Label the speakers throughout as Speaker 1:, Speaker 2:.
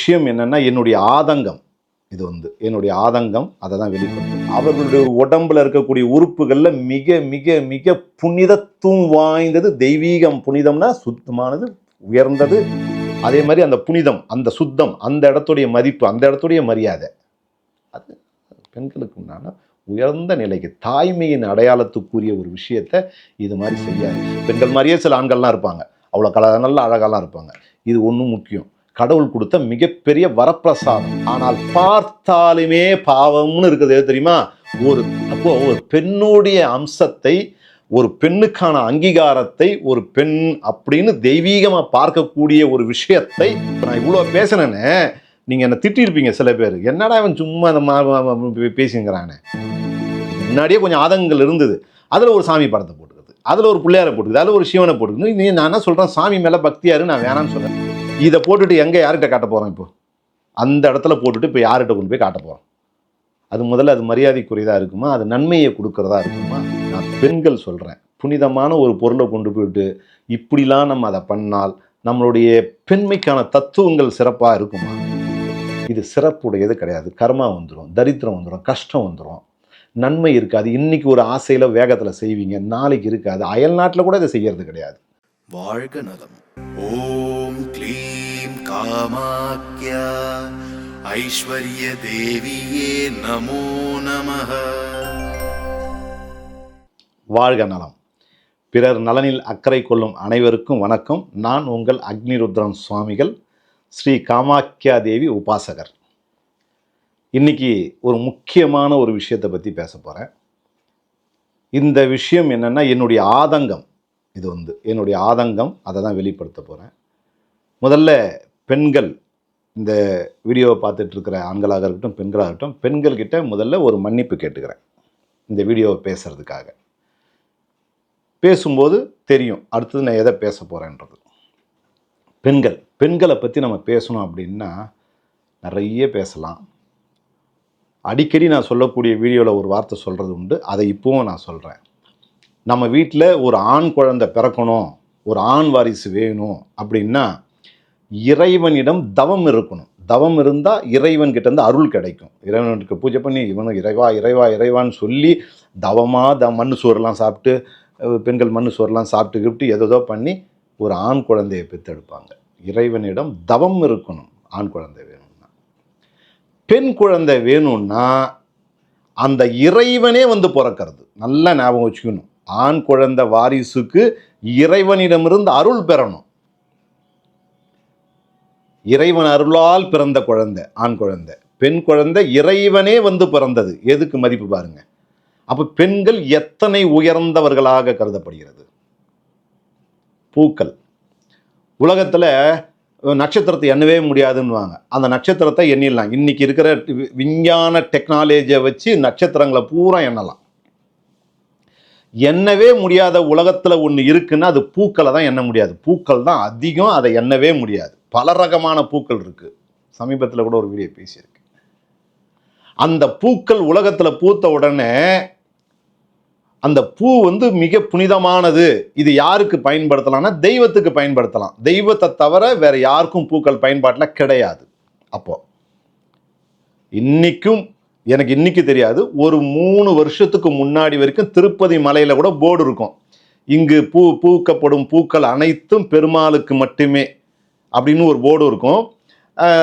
Speaker 1: விஷயம் என்னன்னா என்னுடைய ஆதங்கம். இது வந்து என்னுடைய ஆதங்கம் அதை தான் வெளிப்படுத்தும் அவர்களுடைய உடம்புல இருக்கக்கூடிய உறுப்புகளில் மிக மிக மிக புனிதத்துவம் வாய்ந்தது தெய்வீகம். புனிதம்னா சுத்தமானது உயர்ந்தது. அதே மாதிரி அந்த புனிதம் அந்த சுத்தம் அந்த இடத்துடைய மதிப்பு அந்த இடத்துடைய மரியாதை. அது பெண்களுக்கு உண்டான உயர்ந்த நிலைக்கு தாய்மையின் அடையாளத்துக்குரிய ஒரு விஷயத்த இது மாதிரி செய்யாது. பெண்கள் மாதிரியே சில ஆண்கள்லாம் இருப்பாங்க. அவ்வளோ கல நல்ல அழகாலாம் இருப்பாங்க. இது ஒன்றும் முக்கியம். கடவுள் கொடுத்த மிகப்பெரிய வரப்பிரசாதம். ஆனால் பார்த்தாலுமே பாவம்னு இருக்குது. எது தெரியுமா? ஒரு அப்போ ஒரு பெண்ணுடைய அம்சத்தை ஒரு பெண்ணுக்கான அங்கீகாரத்தை ஒரு பெண் அப்படின்னு தெய்வீகமாக பார்க்கக்கூடிய ஒரு விஷயத்தை நான் இவ்வளோ பேசினேன்னு நீங்கள் என்னை திட்டிருப்பீங்க சில பேர். என்னடா அவன் சும்மா அந்த முன்னாடியே கொஞ்சம் ஆதங்கங்கள் இருந்தது. அதில் ஒரு சாமி படத்தை போட்டுக்கிறது அதில் ஒரு பிள்ளையாரை போட்டுக்குது. அதில் ஒரு சிவனை போட்டுக்குது. நீ நான் என்ன சொல்கிறேன் சாமி மேலே பக்தியாரு நான் வேணாம்னு சொல்கிறேன் இதை போட்டுட்டு எங்கே யார்கிட்ட காட்ட போகிறோம் இப்போ? அந்த இடத்துல போட்டுட்டு இப்போ யார்கிட்ட கொண்டு போய் காட்ட போகிறோம் அது முதல்ல அது மரியாதைக்குரியதாக இருக்குமா? அது நன்மையை கொடுக்கறதா இருக்குமா? நான் பெண்கள் சொல்கிறேன் புனிதமான ஒரு பொருளை கொண்டு போயிட்டு இப்படிலாம் நம்ம அதை பண்ணால் நம்மளுடைய பெண்மைக்கான தத்துவங்கள் சிறப்பாக இருக்குமா? இது சிறப்புடையது கிடையாது. கர்மா வந்துடும் தரித்திரம் வந்துடும் கஷ்டம் வந்துடும் நன்மை இருக்காது. இன்னைக்கு ஒரு ஆசையில் வேகத்தில் செய்வீங்க. நாளைக்கு இருக்காது. அயல் நாட்டில் கூட இதை செய்யறது கிடையாது.
Speaker 2: வாழ்க நலம். ஓம் க்ளீம் காமாக்யா ஐஸ்வர்ய தேவியே நமோ நமக
Speaker 1: வாழ்க நலம். பிறர் நலனில் அக்கறை கொள்ளும் அனைவருக்கும் வணக்கம். நான் உங்கள் அக்னிருத்ரன் சுவாமிகள் ஸ்ரீ காமாக்கியா தேவி உபாசகர். இன்னைக்கு ஒரு முக்கியமான ஒரு விஷயத்தை பற்றி பேச போகிறேன் இந்த விஷயம் என்னென்னா என்னுடைய ஆதங்கம். இது வந்து என்னுடைய ஆதங்கம் அதை தான் வெளிப்படுத்த போகிறேன் முதல்ல பெண்கள் இந்த வீடியோவை பார்த்துட்டு இருக்கிற ஆண்களாக இருக்கட்டும் பெண்களாக இருக்கட்டும் பெண்கள்கிட்ட முதல்ல ஒரு மன்னிப்பு கேட்டுக்கிறேன் இந்த வீடியோவை பேசுகிறதுக்காக பேசும்போது தெரியும் அடுத்தது நான் எதை பேச போகிறேன்றது பெண்கள் பெண்களை பற்றி நம்ம பேசணும் அப்படின்னா நிறைய பேசலாம். அடிக்கடி நான் சொல்லக்கூடிய வீடியோவில் ஒரு வார்த்தை சொல்கிறது உண்டு அதை இப்போவும் நான் சொல்கிறேன் நம்ம வீட்டில் ஒரு ஆண் குழந்தை பிறக்கணும் ஒரு ஆண் வாரிசு வேணும் அப்படின்னா இறைவனிடம் தவம் இருக்கணும். தவம் இருந்தால் இறைவன் கிட்ட இருந்து அருள் கிடைக்கும். இறைவனுக்கு பூஜை பண்ணி இவனும் இறைவா இறைவா இறைவான்னு சொல்லி தவமாக த மண் சோறுலாம் சாப்பிட்டு பெண்கள் மண் சோறுலாம் சாப்பிட்டு கிப்ட்டு ஏதோ பண்ணி ஒரு ஆண் குழந்தையை பெற்றெடுப்பாங்க. இறைவனிடம் தவம் இருக்கணும். ஆண் குழந்தை வேணும்னா. பெண் குழந்தை வேணும்னா அந்த இறைவனே வந்து பிறக்கிறது. நல்லா ஞாபகம் வச்சுக்கணும். ஆண் குழந்தை வாரிசுக்கு இறைவனிடமிருந்து அருள் பெறணும். இறைவன் அருளால் பிறந்த குழந்தை ஆண் குழந்தை. பெண் குழந்தை இறைவனே வந்து பிறந்தது. எதுக்கு மதிப்பு பாருங்க. அப்போ பெண்கள் எத்தனை உயர்ந்தவர்களாக கருதப்படுகிறது? பூக்கள். உலகத்தில் நட்சத்திரத்தை எண்ணவே முடியாதுன்னுவாங்க. அந்த நட்சத்திரத்தை எண்ணிடலாம். இன்னைக்கு இருக்கிற வி- விஞ்ஞான டெக்னாலஜியை வச்சு நட்சத்திரங்களை பூரா எண்ணலாம். எண்ணவே முடியாத உலகத்தில் ஒன்று இருக்குன்னா அது பூக்களை தான் எண்ண முடியாது. பூக்கள் தான் அதிகம் அதை எண்ணவே முடியாது. பல ரகமான பூக்கள் இருக்குது சமீபத்தில் கூட ஒரு வீடியோ பேசியிருக்கு அந்த பூக்கள் உலகத்தில் பூத்த உடனே அந்த பூ வந்து மிக புனிதமானது. இது யாருக்கு பயன்படுத்தலாம்னா தெய்வத்துக்கு பயன்படுத்தலாம். தெய்வத்தை தவிர வேறு யாருக்கும் பூக்கள் பயன்பாட்டில் கிடையாது. அப்போது இன்றைக்கும் எனக்கு இன்னைக்கு தெரியாது. ஒரு மூணு வருஷத்துக்கு முன்னாடி வரைக்கும் திருப்பதி மலையில் கூட போர்டு இருக்கும். இங்கு பூ பூக்கப்படும் பூக்கள் அனைத்தும் பெருமாளுக்கு மட்டுமே அப்படின்னு ஒரு போர்டு இருக்கும்.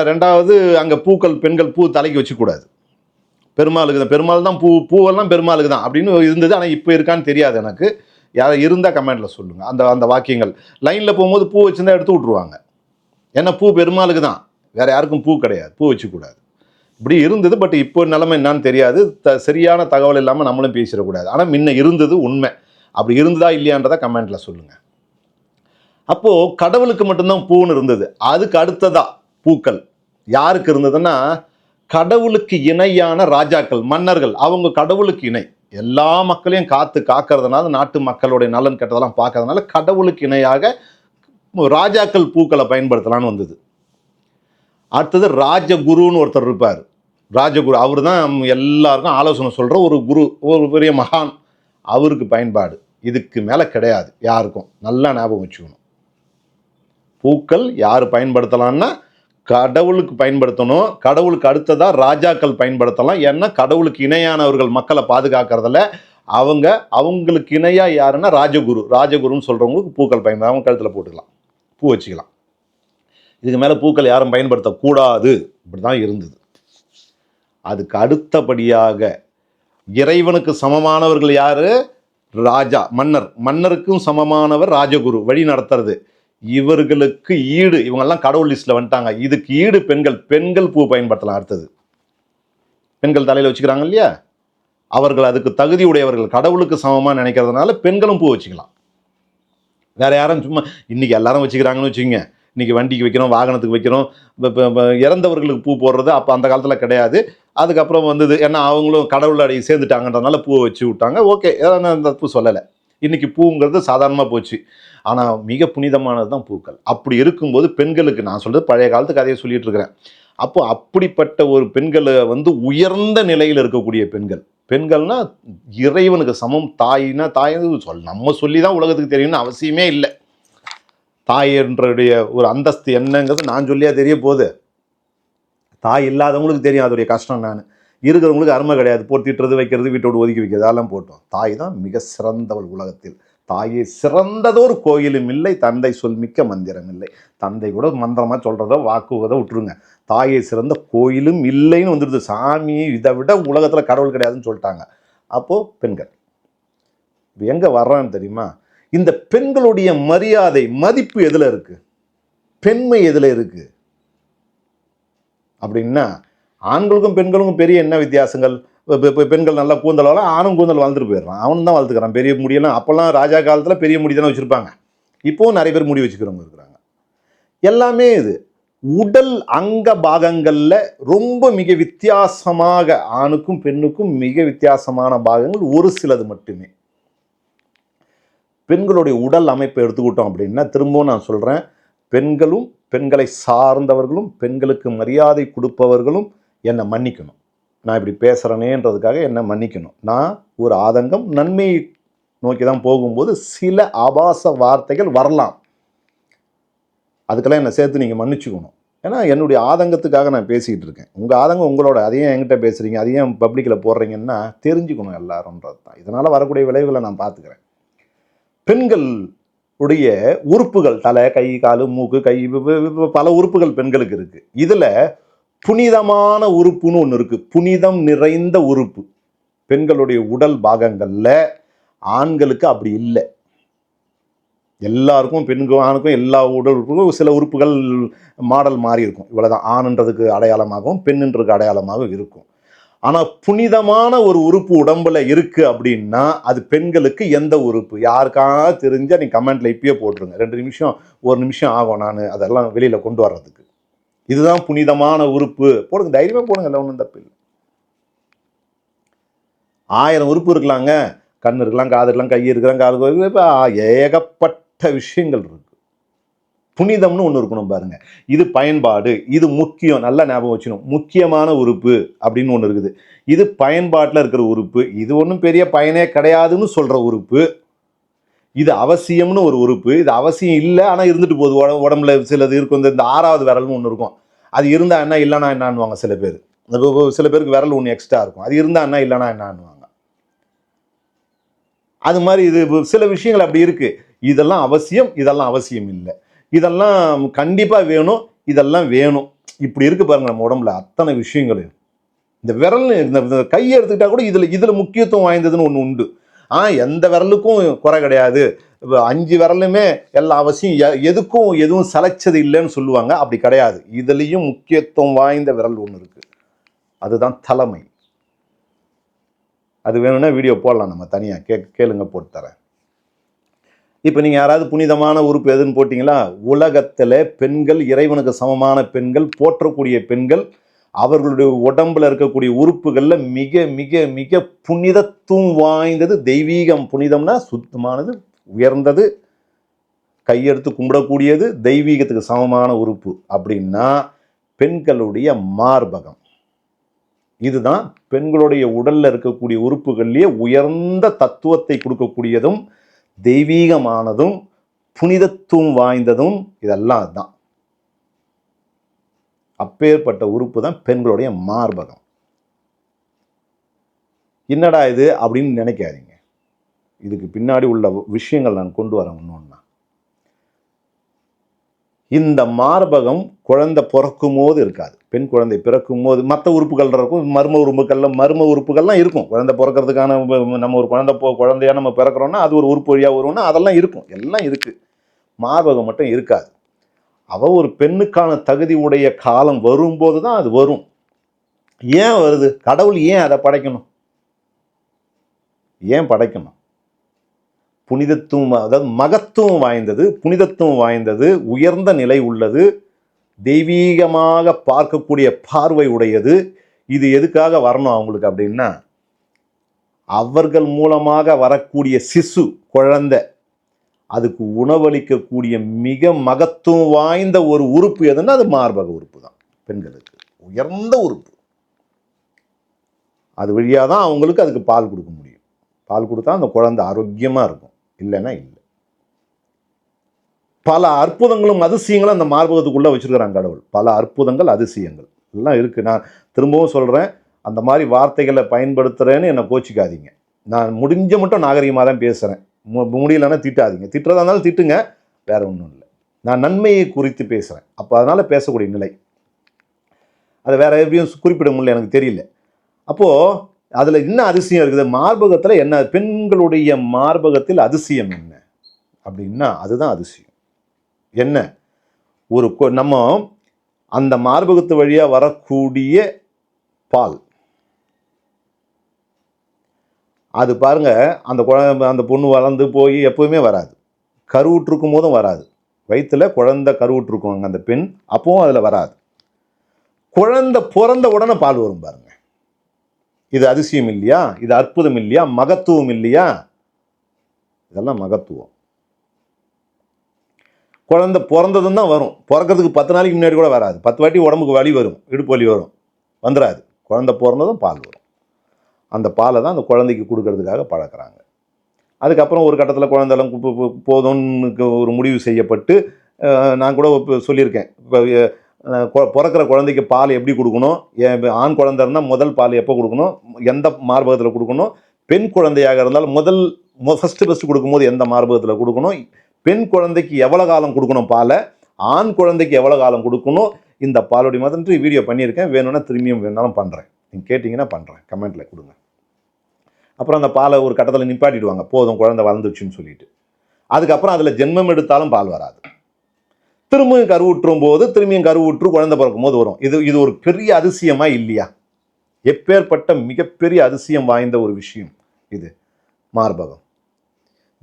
Speaker 1: ரெண்டாவது அங்கே பூக்கள் பெண்கள் பூ தலைக்கு வச்சுக்கூடாது. பெருமாளுக்கு தான் பெருமாள் தான் பூ பூவெல்லாம் பெருமாளுக்கு தான் அப்படின்னு இருந்தது. ஆனால் இப்போ இருக்கான்னு தெரியாது எனக்கு. யாரும் இருந்தால் கமெண்ட்டில் சொல்லுங்கள் அந்த அந்த வாக்கியங்கள். லைனில் போகும்போது பூ வச்சுருந்தா எடுத்து விட்ருவாங்க ஏன்னா பூ பெருமாளுக்கு தான். வேறு யாருக்கும் பூ கிடையாது. பூ வச்சுக்கூடாது. இப்படி இருந்தது பட் இப்போ நிலைமை என்னன்னு தெரியாது. த சரியான தகவல் இல்லாமல் நம்மளும் பேசிடக்கூடாது. ஆனால் முன்ன இருந்தது உண்மை. அப்படி இருந்ததா இல்லையான்றதை கமெண்ட்டில் சொல்லுங்கள் அப்போது கடவுளுக்கு மட்டும்தான் பூன்னு இருந்தது. அதுக்கு அடுத்ததா பூக்கள். யாருக்கு இருந்ததுன்னா கடவுளுக்கு இணையான ராஜாக்கள் மன்னர்கள். அவங்க கடவுளுக்கு இணை. எல்லா மக்களையும் காத்து காக்கிறதுனால நாட்டு மக்களுடைய நலன் கெட்டதெல்லாம் பார்க்கறதுனால கடவுளுக்கு இணையாக ராஜாக்கள் பூக்களை பயன்படுத்தலாம்னு வந்தது. அடுத்தது ராஜகுருன்னு ஒருத்தர் இருப்பார். ராஜகுரு அவர் தான் எல்லாருக்கும் ஆலோசனை சொல்கிற ஒரு குரு ஒரு பெரிய மகான். அவருக்கு பயன்பாடு. இதுக்கு மேலே கிடையாது யாருக்கும். நல்லா ஞாபகம் வச்சுக்கணும். பூக்கள் யார் பயன்படுத்தலாம்னா கடவுளுக்கு பயன்படுத்தணும். கடவுளுக்கு அடுத்ததாக ராஜாக்கள் பயன்படுத்தலாம். ஏன்னா கடவுளுக்கு இணையானவர்கள் மக்களை பாதுகாக்கிறதுல அவங்க அவங்களுக்கு இணையாக யாருன்னா ராஜகுரு. ராஜகுருன்னு சொல்கிறவங்களுக்கு பூக்கள் பயன்படுத்த அவங்க கழுத்தில் போட்டுக்கலாம். பூ வச்சுக்கலாம். இதுக்கு மேலே பூக்கள் யாரும் பயன்படுத்தக்கூடாது. இப்படி தான் இருந்தது. அதுக்கு அடுத்தபடியாக இறைவனுக்கு சமமானவர்கள் யார்? ராஜா மன்னர். மன்னருக்கும் சமமானவர் ராஜகுரு. வழி நடத்துறது. இவர்களுக்கு ஈடு. இவங்கெல்லாம் கடவுள் லிஸ்ட்டில் வந்துட்டாங்க. இதுக்கு ஈடு பெண்கள். பெண்கள் பூ பயன்படுத்தலாம் அடுத்தது. பெண்கள் தலையில் வச்சுக்கிறாங்க இல்லையா? அவர்கள் அதுக்கு தகுதி உடையவர்கள். கடவுளுக்கு சமமாக நினைக்கிறதுனால பெண்களும் பூ வச்சுக்கலாம். வேற யாரும் சும்மா இன்னைக்கு எல்லாரும் வச்சுக்கிறாங்கன்னு வச்சுக்கோங்க. இன்றைக்கி வண்டிக்கு வைக்கிறோம் வாகனத்துக்கு வைக்கிறோம் இறந்தவர்களுக்கு பூ போடுறது அப்போ அந்த காலத்தில் கிடையாது. அதுக்கப்புறம் வந்தது ஏன்னா அவங்களும் கடவுள் அடி சேர்ந்துட்டாங்கன்றதுனால பூவை வச்சு விட்டாங்க. ஓகே நான் அந்த பூ சொல்லலை. இன்னைக்கு பூங்கிறது சாதாரணமாக போச்சு. ஆனால் மிக புனிதமானது தான் பூக்கள். அப்படி இருக்கும்போது பெண்களுக்கு நான் சொல்கிறது பழைய காலத்து கதையை சொல்லிட்டு இருக்கிறேன். அப்போ அப்படிப்பட்ட ஒரு பெண்களை வந்து உயர்ந்த நிலையில் இருக்கக்கூடிய பெண்கள். பெண்கள்னா இறைவனுக்கு சமம் தாயினா தாய் சொல் நம்ம சொல்லி தான் உலகத்துக்கு தெரியும்னு அவசியமே இல்லை. தாய் ஒரு அந்தஸ்து என்னங்கிறது நான் சொல்லியா தெரிய போகுது. தாய் இல்லாதவங்களுக்கு தெரியும் அதோடைய கஷ்டம் நான். இருக்கிறவங்களுக்கு அருமை கிடையாது. போட்டிட்டுறது வைக்கிறது வீட்டோடு ஒதுக்கி வைக்கிறது அதெல்லாம் போட்டோம். தாய் தான் மிக சிறந்தவள் உலகத்தில். தாயை சிறந்ததோர் கோயிலும் இல்லை தந்தை சொல் மிக்க மந்திரம் இல்லை. தந்தை கூட மந்திரமாக சொல்கிறத வாக்குவதை விட்டுருங்க. தாயை சிறந்த கோயிலும் இல்லைன்னு வந்துடுது. சாமி இதை விட உலகத்தில் கடவுள் கிடையாதுன்னு சொல்லிட்டாங்க. அப்போது பெண்கள் இப்போ எங்கே வர்றான்னு தெரியுமா? இந்த பெண்களுடைய மரியாதை மதிப்பு எதில் இருக்கு? பெண்மை எதில் இருக்கு? அப்படின்னா ஆண்களுக்கும் பெண்களுக்கும் பெரிய என்ன வித்தியாசங்கள்? இப்போ பெண்கள் நல்லா கூந்தல் வளர ஆணும் கூந்தல் வளர்ந்துட்டு போயிடுறான். அவனும் தான் வளர்த்துக்கிறான். பெரிய முடியெல்லாம் அப்போல்லாம் ராஜா காலத்தில் பெரிய முடி தானே வச்சுருப்பாங்க. இப்போவும் நிறைய பேர் முடி வச்சுக்கிறவங்க இருக்கிறாங்க. எல்லாமே இது. உடல் அங்க பாகங்களில் ரொம்ப மிக வித்தியாசமாக ஆணுக்கும் பெண்ணுக்கும் மிக வித்தியாசமான பாகங்கள் ஒரு சிலது மட்டுமே. பெண்களுடைய உடல் அமைப்பை எடுத்துக்கிட்டோம் அப்படின்னா திரும்பவும் நான் சொல்கிறேன் பெண்களும் பெண்களை சார்ந்தவர்களும் பெண்களுக்கு மரியாதை கொடுப்பவர்களும் என்னை மன்னிக்கணும். நான் இப்படி பேசுகிறேனேன்றதுக்காக என்னை மன்னிக்கணும். நான் ஒரு ஆதங்கம் நன்மையை நோக்கி தான் போகும்போது சில ஆபாச வார்த்தைகள் வரலாம். அதுக்கெல்லாம் என்னை சேர்த்து நீங்கள் மன்னிச்சுக்கணும். ஏன்னா என்னுடைய ஆதங்கத்துக்காக நான் பேசிக்கிட்டு இருக்கேன். உங்கள் ஆதங்கம் உங்களோட அதையும் என்கிட்ட பேசுகிறீங்க அதையும் பப்ளிக்கில் போடுறீங்கன்னா தெரிஞ்சுக்கணும் எல்லாரும்ன்றது தான். இதனால் வரக்கூடிய விளைவுகளை நான் பார்த்துக்கிறேன். பெண்கள் உடைய உறுப்புகள் தலை கை காலு மூக்கு கை பல உறுப்புகள் பெண்களுக்கு இருக்கு. இதில் புனிதமான உறுப்புன்னு ஒன்று இருக்கு. புனிதம் நிறைந்த உறுப்பு. பெண்களுடைய உடல் பாகங்களில் ஆண்களுக்கு அப்படி இல்லை. எல்லாருக்கும் பெண்களும் ஆணுக்கும் எல்லா உடல் உறுப்புக்கும் சில உறுப்புகள் மாடல் மாறி இருக்கும். இவ்வளோதான் ஆணுன்றதுக்கு அடையாளமாகவும் பெண்ணுன்றதுக்கு அடையாளமாகவும் இருக்கும். ஆனால் புனிதமான ஒரு உறுப்பு உடம்புல இருக்குது அப்படின்னா அது பெண்களுக்கு எந்த உறுப்பு? யாருக்காக தெரிஞ்சால் நீ கமெண்ட்டில் இப்பயே போட்டுருங்க. ரெண்டு நிமிஷம் ஒரு நிமிஷம் ஆகும் நான் அதெல்லாம் வெளியில் கொண்டு வர்றதுக்கு. இதுதான் புனிதமான உறுப்பு. போடுங்க தைரியமாக போடுங்க இல்லை ஒன்றும் தப்பு இல்லை ஆயிரம் உறுப்பு இருக்கலாங்க. கண் இருக்கலாம் காது இருக்கலாம் கை இருக்கலாம் காது இருக்கலாம். ஏகப்பட்ட விஷயங்கள் இருக்கு. புனிதம்னு ஒன்று இருக்கணும் பாருங்க. இது பயன்பாடு இது முக்கியம் நல்லா ஞாபகம் வச்சுக்கணும். முக்கியமான உறுப்பு அப்படின்னு ஒன்று இருக்குது. இது பயன்பாட்டில் இருக்கிற உறுப்பு இது ஒன்றும் பெரிய பயனே கிடையாதுன்னு சொல்கிற உறுப்பு. இது அவசியம்னு ஒரு உறுப்பு. இது அவசியம் இல்லை ஆனால் இருந்துட்டு போகுது. உட- உடம்புல சிலது இருக்கும். இந்த- இந்த ஆறாவது விரல்னு ஒன்று இருக்கும். அது இருந்தால் என்ன இல்லைனா என்னன்னுவாங்க சில பேர். சில பேருக்கு விரல் ஒன்று எக்ஸ்ட்ரா இருக்கும். அது இருந்தால் என்ன இல்லைனா என்னன்னுவாங்க. அது மாதிரி இது சில விஷயங்கள் அப்படி இருக்குது இதெல்லாம் அவசியம் இதெல்லாம் அவசியம் இல்லை. இதெல்லாம் கண்டிப்பாக வேணும் இதெல்லாம் வேணும். இப்படி இருக்கு பாருங்கள் நம்ம உடம்புல அத்தனை விஷயங்கள் இந்த விரல் இந்த கையை எடுத்துக்கிட்டால் கூட இதில் இதில் முக்கியத்துவம் வாய்ந்ததுன்னு ஒன்று உண்டு. ஆ எந்த விரலுக்கும் குறை கிடையாது. அஞ்சு விரலுமே எல்லா அவசியம் எ- எதுக்கும் எதுவும் சளைச்சது இல்லைன்னு சொல்லுவாங்க அப்படி கிடையாது. இதுலேயும் முக்கியத்துவம் வாய்ந்த விரல் ஒன்று இருக்குது அதுதான் தலைமை. அது வேணும்னா வீடியோ போடலாம் நம்ம தனியாக கே கேளுங்க போட்டு தரேன். இப்போ நீங்கள் யாராவது புனிதமான உறுப்பு எதுன்னு போட்டிங்களா? உலகத்தில் பெண்கள் இறைவனுக்கு சமமான பெண்கள் போற்றக்கூடிய பெண்கள் அவர்களுடைய உடம்பில் இருக்கக்கூடிய உறுப்புகளில் மிக மிக மிக புனிதத்துவம் வாய்ந்தது தெய்வீகம் புனிதம்னா சுத்தமானது உயர்ந்தது கையெடுத்து கும்பிடக்கூடியது தெய்வீகத்துக்கு சமமான உறுப்பு அப்படின்னா பெண்களுடைய மார்பகம். இதுதான் பெண்களுடைய உடலில் இருக்கக்கூடிய உறுப்புகள்லேயே உயர்ந்த தத்துவத்தை கொடுக்கக்கூடியதும் தெய்வீகமானதும் புனிதத்துவம் வாய்ந்ததும் இதெல்லாம் அதுதான். அப்பேற்பட்ட உறுப்பு தான் பெண்களுடைய மார்பகம். என்னடா இது அப்படின்னு நினைக்காதீங்க. இதுக்கு பின்னாடி உள்ள விஷயங்கள் நான் கொண்டு வரேன் இன்னொன்னா இந்த மார்பகம் குழந்தை பிறக்கும் போது இருக்காது. பெண் குழந்தை பிறக்கும் போது மற்ற உறுப்புகள் இருக்கும் மர்ம உறுப்புகள்ல மர்ம உறுப்புகள்லாம் இருக்கும். குழந்தை பிறக்கிறதுக்கான நம்ம ஒரு குழந்தை போ குழந்தையா நம்ம பிறக்கிறோன்னா அது ஒரு உறுப்பு வழியாக வரும்னா அதெல்லாம் இருக்கும். எல்லாம் இருக்குது மார்பகம் மட்டும் இருக்காது. அவள் ஒரு பெண்ணுக்கான தகுதி உடைய காலம் வரும்போது தான் அது வரும். ஏன் வருது? கடவுள் ஏன் அதை படைக்கணும்? ஏன் படைக்கணும்? புனிதத்துவம் அதாவது மகத்துவம் வாய்ந்தது புனிதத்துவம் வாய்ந்தது உயர்ந்த நிலை உள்ளது தெய்வீகமாக பார்க்கக்கூடிய பார்வை உடையது. இது எதுக்காக வரணும் அவங்களுக்கு அப்படின்னா அவர்கள் மூலமாக வரக்கூடிய சிசு குழந்தை அதுக்கு உணவளிக்கக்கூடிய மிக மகத்துவம் வாய்ந்த ஒரு உறுப்பு எதுன்னா அது மார்பக உறுப்பு தான் பெண்களுக்கு. உயர்ந்த உறுப்பு. அது வழியாக தான் அவங்களுக்கு அதுக்கு பால் கொடுக்க முடியும். பால் கொடுத்தா அந்த குழந்தை ஆரோக்கியமாக இருக்கும். இல்லைன்னா இல்லை. பல அற்புதங்களும் அதிசயங்களும் அந்த மார்பகத்துக்குள்ளே வச்சிருக்கிறாங்க கடவுள். பல அற்புதங்கள் அதிசயங்கள். எல்லாம் இருக்குது நான் திரும்பவும் சொல்கிறேன் அந்த மாதிரி வார்த்தைகளை பயன்படுத்துகிறேன்னு என்னை கோச்சிக்காதீங்க. நான் முடிஞ்ச மட்டும் நாகரிகமாக தான் பேசுகிறேன் முடியலன்னா திட்டாதீங்க. திட்டுறதா இருந்தாலும் திட்டுங்க வேறு ஒன்றும் இல்லை. நான் நன்மையை குறித்து பேசுகிறேன் அப்போ அதனால் பேசக்கூடிய நிலை. அதை வேறு எப்படியும் குறிப்பிட முடியல எனக்கு தெரியல. அப்போது அதில் என்ன அதிசயம் இருக்குது? மார்பகத்தில் என்ன? பெண்களுடைய மார்பகத்தில் அதிசயம் என்ன? அப்படின்னா அதுதான் அதிசயம். என்ன? ஒரு கொ- நம்ம அந்த மார்பகத்து வழியாக வரக்கூடிய பால். அது பாருங்க அந்த குழந்தை அந்த பொண்ணு வளர்ந்து போய் எப்பவுமே வராது. கருவுற்றிருக்கும் போதும் வராது. வயிற்றில் குழந்தை கருவுற்றிருக்கும் அந்த பெண் அப்பவும் அதில் வராது. குழந்தை பிறந்த உடனே பால் வரும் பாருங்க. இது அதிசயம் இல்லையா இது அற்புதம் இல்லையா மகத்துவம் இல்லையா இதெல்லாம் மகத்துவம். குழந்தை பிறந்ததும் தான் வரும். பிறக்கிறதுக்கு பத்து நாளைக்கு முன்னாடி கூட வராது. பத்து வாட்டி உடம்புக்கு வலி வரும். இடுப்பு வலி வரும். வந்துடாது குழந்தை பிறந்ததும் பால் வரும். அந்த பாலை தான் அந்த குழந்தைக்கு கொடுக்கறதுக்காக பழக்கிறாங்க. அதுக்கப்புறம் ஒரு கட்டத்தில் குழந்தைலாம் கு- போதும்னு ஒரு முடிவு செய்யப்பட்டு நான் கூட இப்போ சொல்லியிருக்கேன். இப்போ பிறக்கிற குழந்தைக்கு பால் எப்படி கொடுக்கணும்? ஏன் ஆண் குழந்தை இருந்தால் முதல் பால் எப்போ கொடுக்கணும்? எந்த மார்பகத்தில் கொடுக்கணும்? பெண் குழந்தையாக இருந்தால் முதல் ஃபஸ்ட்டு ஃபஸ்ட்டு கொடுக்கும்போது எந்த மார்பகத்தில் கொடுக்கணும்? பெண் குழந்தைக்கு எவ்வளோ காலம் கொடுக்கணும் பாலை? ஆண் குழந்தைக்கு எவ்வளோ காலம் கொடுக்கணும்? இந்த பாலுடைய மாதிரி வீடியோ பண்ணியிருக்கேன். வேணும்னா திரும்பியும் வேணாலும் பண்ணுறேன் நீங்கள் கேட்டிங்கன்னா பண்ணுறேன் கமெண்ட்டில் கொடுங்க. அப்புறம் அந்த பாலை ஒரு கட்டத்தில் நிப்பாட்டிடுவாங்க. போதும் குழந்தை வளர்ந்துச்சுன்னு சொல்லிட்டு. அதுக்கப்புறம் அதில் ஜென்மம் எடுத்தாலும் பால் வராது. திரும்பியும் கருவுற்றும் போது திரும்பியும் கருவுற்று குழந்தை பிறக்கும் போது வரும். இது இது ஒரு பெரிய அதிசயமா இல்லையா? எப்பேற்பட்ட மிகப்பெரிய அதிசயம் வாய்ந்த ஒரு விஷயம் இது. மார்பகம்.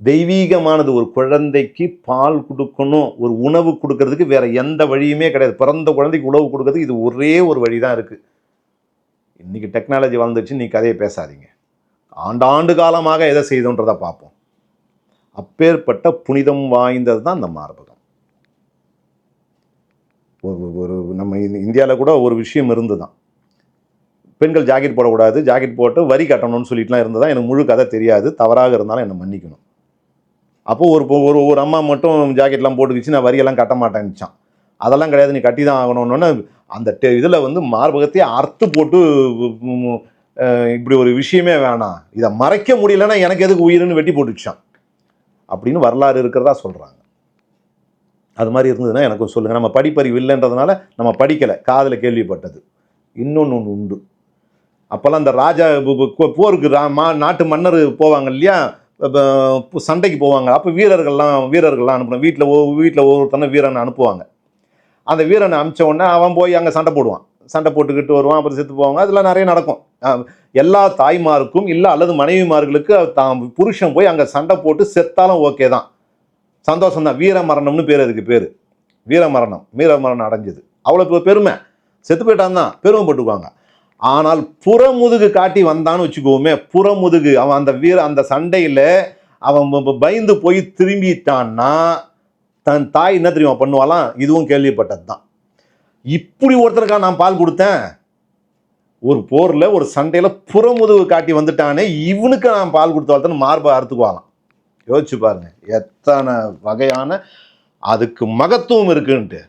Speaker 1: தெய்வீகமானது ஒரு குழந்தைக்கு பால் கொடுக்கணும் ஒரு உணவு கொடுக்கறதுக்கு வேற எந்த வழியுமே கிடையாது. பிறந்த குழந்தைக்கு உணவு கொடுக்கறதுக்கு இது ஒரே ஒரு வழி தான் இருக்கு. இன்னைக்கு டெக்னாலஜி வளர்ந்துச்சு நீ கதையை பேசாதீங்க. ஆண்டாண்டு காலமாக எதை செய்தோன்றதை பார்ப்போம். அப்பேற்பட்ட புனிதம் வாய்ந்தது தான் இந்த மார்பகம். ஒரு நம்ம இந்தியாவில் கூட ஒரு விஷயம் இருந்து தான் பெண்கள் ஜாக்கெட் போடக்கூடாது ஜாக்கெட் போட்டு வரி கட்டணும்னு சொல்லிட்டுலாம் தான் எனக்கு முழு கதை தெரியாது. தவறாக இருந்தாலும் என்னை மன்னிக்கணும். அப்போது ஒரு ஒரு ஒரு அம்மா மட்டும் ஜாக்கெட்லாம் போட்டுக்கிச்சு நான் வரியெல்லாம் கட்ட மாட்டேன்னுச்சான் அதெல்லாம் கிடையாது நீ கட்டி தான் ஆகணும்னு அந்த இதில் வந்து மார்பகத்தையே அறுத்து போட்டு இப்படி ஒரு விஷயமே வேணாம். இதை மறைக்க முடியலன்னா எனக்கு எதுக்கு உயிர்னு வெட்டி போட்டுச்சான். அப்படின்னு வரலாறு இருக்கிறதா சொல்கிறாங்க அது மாதிரி இருந்ததுன்னா எனக்கும் சொல்லுங்கள் நம்ம படிப்பறிவு இல்லைன்றதுனால நம்ம படிக்கலை. காதில் கேள்விப்பட்டது. இன்னொன்று ஒன்று உண்டு. அப்போல்லாம் இந்த ராஜா போருக்கு ரா மா நாட்டு மன்னர் போவாங்க இல்லையா? இப்போ சண்டைக்கு போவாங்க. அப்போ வீரர்கள்லாம் வீரர்கள்லாம் அனுப்பணும் வீட்டில் ஒவ்வொரு வீட்டில் ஒவ்வொருத்தனை வீரனை அனுப்புவாங்க. அந்த வீரனை அனுப்பிச்ச உடனே அவன் போய் அங்கே சண்டை போடுவான். சண்டை போட்டுக்கிட்டு வருவான் அப்புறம் செத்து போவாங்க. அதெல்லாம் நிறைய நடக்கும். எல்லா தாய்மாருக்கும் இல்லை அல்லது மனைவிமார்களுக்கு தான் புருஷன் போய் அங்கே சண்டை போட்டு செத்தாலும் ஓகே தான். சந்தோஷம் தான் வீர மரணம்னு பேர் அதுக்கு பேர். வீர மரணம் வீர மரணம் அடைஞ்சது அவ்வளோ பெருமை. செத்து போயிட்டான் தான் பெருமைப்பட்டுக்குவாங்க ஆனால் புறமுதுகு காட்டி வந்தான்னு வச்சுக்கோமே புறமுதுகு அவன் அந்த வீர அந்த சண்டையில் அவன் பயந்து போய் திரும்பிட்டான்னா தன் தாய் என்ன தெரியுமா பண்ணுவாலாம் இதுவும் கேள்விப்பட்டது தான் இப்படி ஒருத்தருக்கா நான் பால் கொடுத்தேன்? ஒரு போரில் ஒரு சண்டையில் புறமுதுகு காட்டி வந்துட்டானே இவனுக்கு நான் பால் கொடுத்து வளர்த்தேன்னு மார்பை அறுத்துக்குவாலாம் யோசிச்சு பாருங்க. எத்தனை வகையான அதுக்கு மகத்துவம் இருக்குன்ட்டு.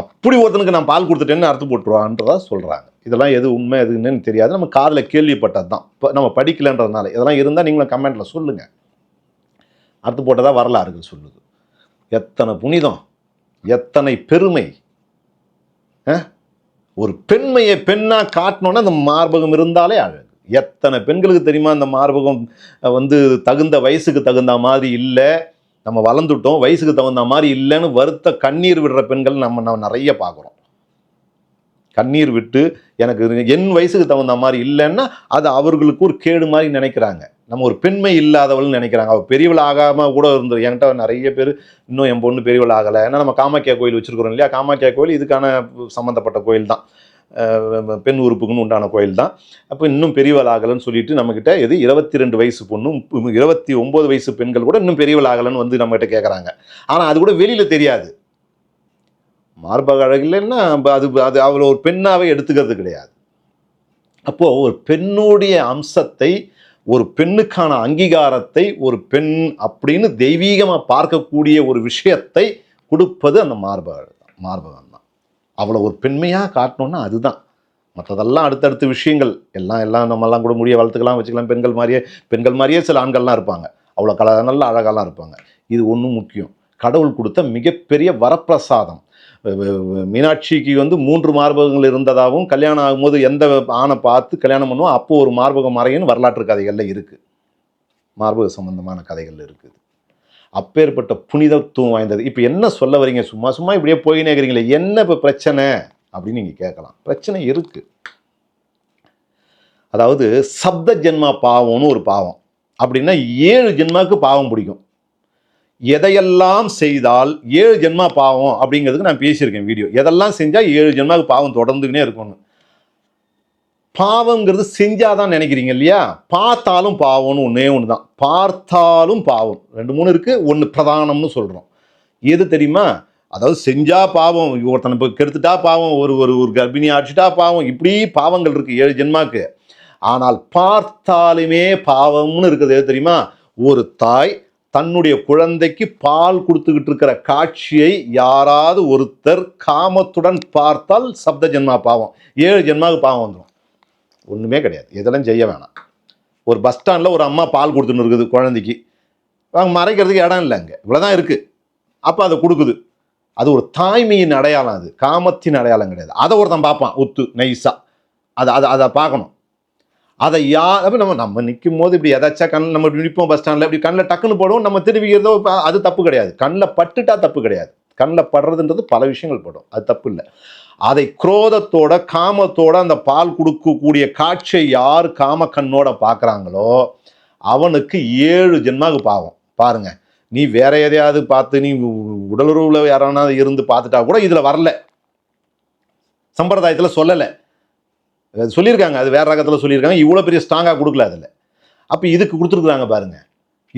Speaker 1: அப்படி ஒருத்தனுக்கு நான் பால் கொடுத்துட்டேன்னு அறுத்து போட்டுருவான்றதா சொல்கிறாங்க இதெல்லாம் எது உண்மை எதுன்னு தெரியாது. நம்ம காதில் கேள்விப்பட்டது தான். இப்போ நம்ம படிக்கலைன்றதுனால. இதெல்லாம் இருந்தால் நீங்களும் கமெண்ட்டில் சொல்லுங்கள் அறுத்து போட்டதாக வரலாறுகள் சொல்லுது. எத்தனை புனிதம் எத்தனை பெருமை. ஒரு பெண்மையை பெண்ணாக காட்டணுன்னா அந்த மார்பகம் இருந்தாலே அழகு எத்தனை பெண்களுக்கு தெரியுமா அந்த மார்பகம் வந்து தகுந்த வயசுக்கு தகுந்த மாதிரி இல்லை. நம்ம வளர்ந்துட்டோம் வயசுக்கு தகுந்த மாதிரி இல்லைன்னு வருத்த கண்ணீர் விடுற பெண்கள் நம்ம நம்ம நிறைய பார்க்குறோம். கண்ணீர் விட்டு எனக்கு என் வயசுக்கு தகுந்த மாதிரி இல்லைன்னா அது அவர்களுக்கு ஒரு கேடு மாதிரி நினைக்கிறாங்க. நம்ம ஒரு பெண்மை இல்லாதவள்னு நினைக்கிறாங்க. அவள் பெரியவள் ஆகாமல் கூட இருந்தது என்கிட்ட நிறைய பேர் இன்னும் என் பொண்ணு பெரியவள் ஆகலை. ஏன்னா நம்ம காமாக்கியா கோயில் வச்சுருக்கிறோம் இல்லையா? காமாக்கியா கோயில் இதுக்கான சம்மந்தப்பட்ட கோயில் தான் பெண் உறுப்புக்குன்னு உண்டான கோயில் தான். அப்போ இன்னும் பெரியவள் ஆகலைன்னு சொல்லிட்டு நம்மக்கிட்ட எது இருபத்தி ரெண்டு வயசு பொண்ணும் இருபத்தி ஒம்பது வயசு பெண்கள் கூட இன்னும் பெரியவள் ஆகலைன்னு வந்து நம்மகிட்ட கேட்குறாங்க ஆனால் அது கூட வெளியில் தெரியாது. மார்பக அழகில்லைன்னா அது அது அவளை ஒரு பெண்ணாகவே எடுத்துக்கிறது கிடையாது. அப்போது ஒரு பெண்ணுடைய அம்சத்தை ஒரு பெண்ணுக்கான அங்கீகாரத்தை ஒரு பெண் அப்படின்னு தெய்வீகமாக பார்க்கக்கூடிய ஒரு விஷயத்தை கொடுப்பது அந்த மார்பக மார்பகம். தான் அவளை ஒரு பெண்மையாக காட்டணுன்னா அதுதான். மற்றதெல்லாம் அடுத்தடுத்த விஷயங்கள். எல்லாம் எல்லாம் நம்மெல்லாம் கூட முடிய வளர்த்துக்கலாம் வச்சுக்கலாம். பெண்கள் மாதிரியே பெண்கள் மாதிரியே சில ஆண்கள்லாம் இருப்பாங்க. அவ்வளோ கல நல்ல அழகாலாம் இருப்பாங்க. இது ஒன்றும் முக்கியம். கடவுள் கொடுத்த மிகப்பெரிய வரப்பிரசாதம். மீனாட்சிக்கு வந்து மூன்று மார்பகங்கள் இருந்ததாகவும் கல்யாணம் ஆகும்போது எந்த ஆணை பார்த்து கல்யாணம் பண்ணுவோம் அப்போது ஒரு மார்பகம் மறையும் வரலாற்று கதைகளில் இருக்குது மார்பக சம்பந்தமான கதைகள் இருக்குது. அப்பேற்பட்ட புனிதத்துவம் வாய்ந்தது. இப்போ என்ன சொல்ல வரீங்க? சும்மா சும்மா இப்படியே போயினே இருக்கிறீங்களே. என்ன இப்போ பிரச்சனை? அப்படின்னு நீங்கள் கேட்கலாம். பிரச்சனை இருக்குது அதாவது சப்த ஜென்மா பாவம்னு ஒரு பாவம். அப்படின்னா ஏழு ஜென்மாவுக்கு பாவம் பிடிக்கும். எதையெல்லாம் செய்தால் ஏழு ஜென்மா பாவம் அப்படிங்கிறதுக்கு நான் பேசியிருக்கேன் வீடியோ. எதெல்லாம் செஞ்சால் ஏழு ஜென்மாவுக்கு பாவம் தொடர்ந்துக்கினே இருக்கணும் பாவங்கிறது செஞ்சாதான் நினைக்கிறீங்க இல்லையா? பார்த்தாலும் பாவம்னு ஒன்றே ஒன்று தான் பார்த்தாலும் பாவம். ரெண்டு மூணு இருக்குது ஒன்று பிரதானம்னு சொல்கிறோம் எது தெரியுமா? அதாவது செஞ்சால் பாவம். ஒருத்தனை இப்போ கெடுத்துட்டா பாவம் ஒரு ஒரு ஒரு கர்ப்பிணி அடிச்சுட்டா பாவம். இப்படி பாவங்கள் இருக்குது ஏழு ஜென்மாக்கு. ஆனால் பார்த்தாலுமே பாவம்னு இருக்குது எது தெரியுமா? ஒரு தாய் தன்னுடைய குழந்தைக்கு பால் கொடுத்துக்கிட்டு இருக்கிற காட்சியை யாராவது ஒருத்தர் காமத்துடன் பார்த்தால் சப்த ஜென்மா பாவம். ஏழு ஜென்மாவுக்கு பாவம் வந்துடும் ஒன்றுமே கிடையாது. இதெல்லாம் செய்ய வேணாம். ஒரு பஸ் ஸ்டாண்டில் ஒரு அம்மா பால் கொடுத்துன்னு இருக்குது குழந்தைக்கு. அவங்க மறைக்கிறதுக்கு இடம் இல்லை அங்கே. இவ்வளோதான் இருக்குது அப்போ அதை கொடுக்குது. அது ஒரு தாய்மையின் அடையாளம் அது. காமத்தின் அடையாளம் கிடையாது. அதை ஒருத்தன் பார்ப்பான். ஒத்து நைஸாக அதை அதை அதை பார்க்கணும். அதை யா அப்போ நம்ம நம்ம நிற்கும் போது இப்படி எதாச்சும் கண் நம்ம இப்படி நிற்போம் பஸ் ஸ்டாண்டில் இப்படி கண்ணில் டக்குன்னு போடுவோம். நம்ம திரும்பிக்கிறதோ அது தப்பு கிடையாது. கண்ணில் பட்டுட்டா தப்பு கிடையாது. கண்ணில் படுறதுன்றது பல விஷயங்கள் படும். அது தப்பு இல்லை. அதை குரோதத்தோட காமத்தோட அந்த பால் கொடுக்கக்கூடிய காட்சியை யார் காம கண்ணோட பார்க்குறாங்களோ அவனுக்கு ஏழு ஜென்மாவுக்கு பாவம். பாருங்க. நீ வேற எதையாவது பார்த்து நீ உடலுறவில் யாரானா இருந்து பார்த்துட்டா கூட இதில் வரல. சம்பிரதாயத்தில் சொல்லலை. சொல்லியிருக்காங்க. அது வேற ரகத்தில் சொல்லியிருக்காங்க. இவ்வளோ பெரிய ஸ்ட்ராங்காக கொடுக்கல அதில். அப்போ இதுக்கு கொடுத்துருக்குறாங்க பாருங்க.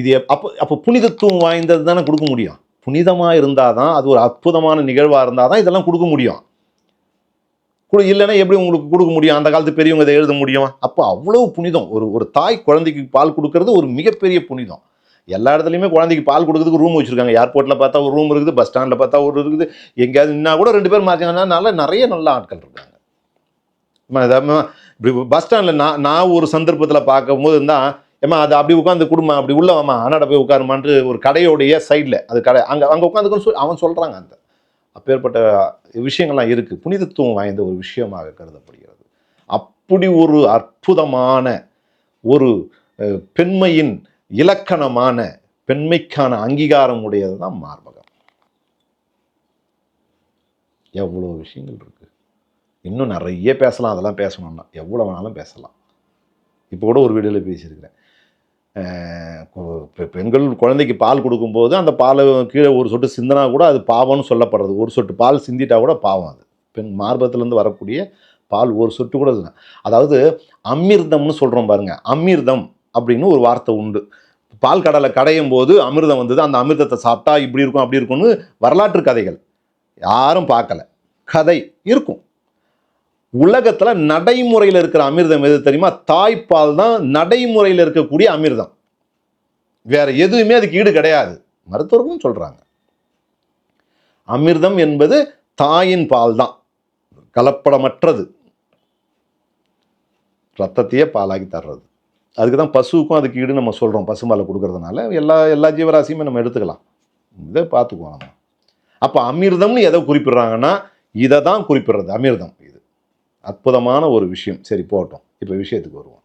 Speaker 1: இது அப்போ அப்போ புனிதத்துவம் வாய்ந்தது தானே கொடுக்க முடியும். புனிதமாக இருந்தால் தான் அது ஒரு அற்புதமான நிகழ்வாக இருந்தால் தான் இதெல்லாம் கொடுக்க முடியும். இல்லைன்னா எப்படி உங்களுக்கு கொடுக்க முடியும்? அந்த காலத்து பெரியவங்க இதை எழுத முடியும்? அப்போ அவ்வளவு புனிதம். ஒரு ஒரு தாய் குழந்தைக்கு பால் கொடுக்கறது ஒரு மிகப்பெரிய புனிதம். எல்லா இடத்துலையுமே குழந்தைக்கு பால் கொடுக்கறதுக்கு ரூம் வச்சுருக்காங்க. ஏர்போர்ட்டில் பார்த்தா ஒரு ரூம் இருக்குது பஸ் ஸ்டாண்டில் பார்த்தா ஒரு இருக்குது. எங்கேயாவது நின்னா கூட ரெண்டு பேர் மாற்றினால நிறைய நல்ல ஆட்கள் இருக்காங்க. இப்படி பஸ் ஸ்டாண்டில் நான் நான் ஒரு சந்தர்ப்பத்தில் பார்க்கும்போது தான் ஏம்மா அது அப்படி உட்காந்து குடும்பம் அப்படி உள்ளவாமா அண்ணாட போய் உட்காருமான்ட்டு ஒரு கடையோடைய சைடில் அது கடை அங்கே அங்கே உட்காந்துக்கன்னு சொல்லி அவன் சொல்கிறாங்க அந்த. அப்பேற்பட்ட விஷயங்கள்லாம் இருக்குது புனிதத்துவம் வாய்ந்த ஒரு விஷயமாக கருதப்படுகிறது. அப்படி ஒரு அற்புதமான ஒரு பெண்மையின் இலக்கணமான பெண்மைக்கான அங்கீகாரம் உடையது தான் மார்பகம். எவ்வளோ விஷயங்கள் இருக்குது இன்னும் நிறைய பேசலாம். அதெல்லாம் பேசணும்னா எவ்வளோ வேணாலும் பேசலாம். இப்போ கூட ஒரு வீடியோவில் பேசியிருக்கிறேன். பெண்கள் குழந்தைக்கு பால் கொடுக்கும்போது அந்த பாலை கீழே ஒரு சொட்டு சிந்தினா கூட அது பாவம்னு சொல்லப்படுறது. ஒரு சொட்டு பால் சிந்திட்டா கூட பாவம் அது. பெண் மார்பத்துலேருந்து வரக்கூடிய பால் ஒரு சொட்டு கூட அதாவது அமிர்தம்னு சொல்கிறோம் பாருங்கள் அமிர்தம் அப்படின்னு ஒரு வார்த்தை உண்டு. பால் கடலை கடையும் போது அமிர்தம் வந்தது. அந்த அமிர்தத்தை சாப்பிட்டா இப்படி இருக்கும் அப்படி இருக்கும்னு வரலாற்று கதைகள். யாரும் பார்க்கல. கதை இருக்கும். உலகத்தில் நடைமுறையில் இருக்கிற அமிர்தம் எது தெரியுமா? தாய்ப்பால் தான் நடைமுறையில் இருக்கக்கூடிய அமிர்தம். வேற எதுவுமே அதுக்கு ஈடு கிடையாது. மருத்துவர்களும் சொல்கிறாங்க அமிர்தம் என்பது தாயின் பால் தான். கலப்படமற்றது. ரத்தத்தையே பாலாக்கி தர்றது. அதுக்கு தான் பசுவுக்கும் அதுக்கு ஈடு நம்ம சொல்கிறோம் பசும்பாலை கொடுக்கறதுனால எல்லா எல்லா ஜீவராசியுமே நம்ம எடுத்துக்கலாம். இதை பார்த்துக்குவோம் நம்ம. அப்போ அமிர்தம்னு எதை குறிப்பிடுறாங்கன்னா இதை தான் குறிப்பிடுறது அமிர்தம். அற்புதமான ஒரு விஷயம். சரி போகட்டும். இப்போ விஷயத்துக்கு வருவோம்.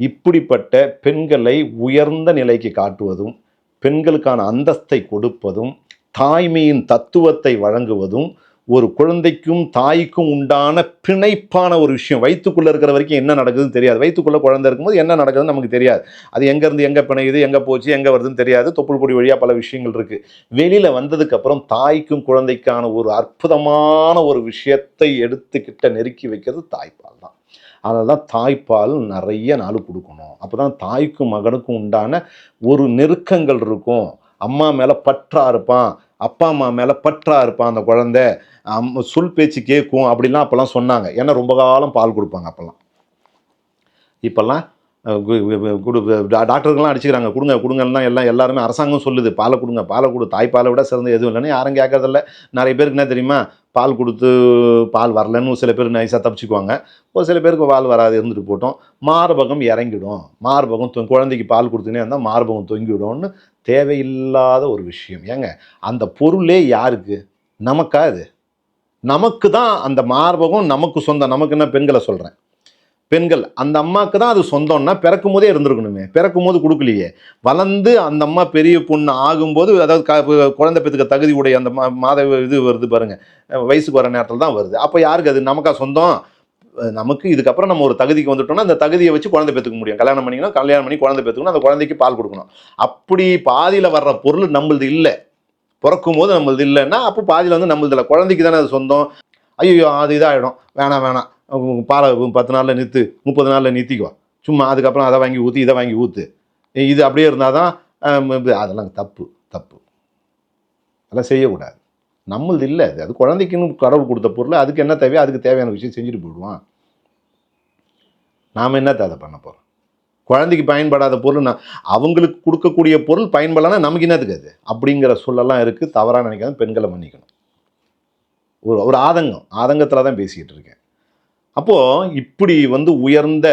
Speaker 1: இப்படிப்பட்ட பெண்களை உயர்ந்த நிலைக்கு காட்டுவதும் பெண்களுக்கான அந்தஸ்தை கொடுப்பதும் தாய்மையின் தத்துவத்தை வழங்குவதும் ஒரு குழந்தைக்கும் தாய்க்கும் உண்டான பிணைப்பான ஒரு விஷயம். வயிற்றுக்குள்ளே இருக்கிற வரைக்கும் என்ன நடக்குதுன்னு தெரியாது. வயிற்றுக்குள்ளே குழந்தை இருக்கும்போது என்ன நடக்குதுன்னு நமக்கு தெரியாது. அது எங்கேருந்து எங்கே பிணையுது எங்கே போச்சு எங்கே வருதுன்னு தெரியாது. தொப்புள் கொடி வழியாக பல விஷயங்கள் இருக்குது வெளியில் வந்ததுக்கப்புறம் தாய்க்கும் குழந்தைக்கான ஒரு அற்புதமான ஒரு விஷயத்தை எடுத்துக்கிட்ட நெருக்கி வைக்கிறது தாய்ப்பால் தான். அதனால் தான் தாய்ப்பால் நிறைய நாள் கொடுக்கணும். அப்போ தான் தாய்க்கும் மகனுக்கும் உண்டான ஒரு நெருக்கங்கள் இருக்கும். அம்மா மேலே பற்றா இருப்பான். அப்பா அம்மா மேலே பற்றா இருப்பான் அந்த குழந்தை. சொல் பேச்சு கேட்கும். அப்படிலாம் அப்போல்லாம் சொன்னாங்க. ஏன்னா ரொம்ப காலம் பால் கொடுப்பாங்க அப்போல்லாம். இப்போல்லாம் குடு டா- டாக்டர்கள்லாம் அடிச்சுக்கிறாங்க. கொடுங்க கொடுங்கன்னா எல்லாம் எல்லாருமே அரசாங்கம் சொல்லுது. பாலை கொடுங்க பாலை கொடு. தாய்ப்பாலை விட சிறந்த எதுவும் இல்லைன்னு யாரும் கேட்கறதில்ல. நிறைய பேருக்கு என்ன தெரியுமா? பால் கொடுத்து பால் வரலன்னு சில பேர் நைஸாக தப்பிச்சுக்குவாங்க. ஒரு சில பேருக்கு பால் வராது இருந்துட்டு போட்டோம். மார்பகம் இறங்கிடும். மார்பகம் தொ- குழந்தைக்கு பால் கொடுத்துனே இருந்தால் மார்பகம் தொங்கிவிடும்னு தேவையில்லாத ஒரு விஷயம். ஏங்க அந்த பொருளே யாருக்கு? நமக்கா இது? நமக்கு தான் அந்த மார்பகம் நமக்கு சொந்தம். நமக்கு என்ன பெண்களை சொல்கிறேன் பெண்கள் அந்த அம்மாவுக்கு தான் அது சொந்தம்னா பிறக்கும் போதே இருந்திருக்கணுமே. பிறக்கும் போது கொடுக்கலையே. வளர்ந்து அந்த அம்மா பெரிய பொண்ணு ஆகும்போது அதாவது க- குழந்தை பெற்றுக்க தகுதி உடைய அந்த மா- மாத இது வருது பாருங்க. வயசுக்கு வர நேரத்தில் தான் வருது. அப்போ யாருக்கு அது? நமக்கா சொந்தம்? நமக்கு இதுக்கப்புறம் நம்ம ஒரு தகுதிக்கு வந்துட்டோம்னா அந்த தகுதியை வச்சு குழந்தை பெற்றுக்க முடியும். கல்யாணம் பண்ணிக்கணும் கல்யாணம் பண்ணி குழந்தை பெற்றுக்கணும் அந்த குழந்தைக்கு பால் கொடுக்கணும். அப்படி பாதியில் வர்ற பொருள் நம்மளது இல்லை. பிறக்கும் போது நம்மளது இல்லைன்னா அப்போ பாதியில் வந்து நம்மளது இல்லை. குழந்தைக்கு தானே அது சொந்தம். ஐயோ அது இதாகிடும் வேணாம் வேணாம். பாலை பத்து நாளில் நிறுத்து முப்பது நாளில் நிறுத்திக்கோ சும்மா அதுக்கப்புறம் அதை வாங்கி ஊற்றி இதை வாங்கி ஊற்று இது அப்படியே இருந்தால் தான் இது அதெல்லாம் தப்பு தப்பு. அதெல்லாம் செய்யக்கூடாது. நம்மளது இல்லை அது. அது குழந்தைக்குன்னு கடவுள் கொடுத்த பொருள் அதுக்கு என்ன தேவையோ அதுக்கு தேவையான விஷயம் செஞ்சுட்டு போயிடுவான். நாம் என்னத்தை அதை பண்ண போகிறோம் குழந்தைக்கு பயன்படாத பொருள் நான் அவங்களுக்கு கொடுக்கக்கூடிய பொருள் பயன்படலைன்னா நமக்கு என்னதுக்கு அது? அப்படிங்கிற சொல்லலாம் இருக்குது தவறாக நினைக்காத பெண்களை மன்னிக்கணும். ஒரு ஒரு ஆதங்கம். ஆதங்கத்தில் தான் பேசிக்கிட்டு இருக்கேன். அப்போது இப்படி வந்து உயர்ந்த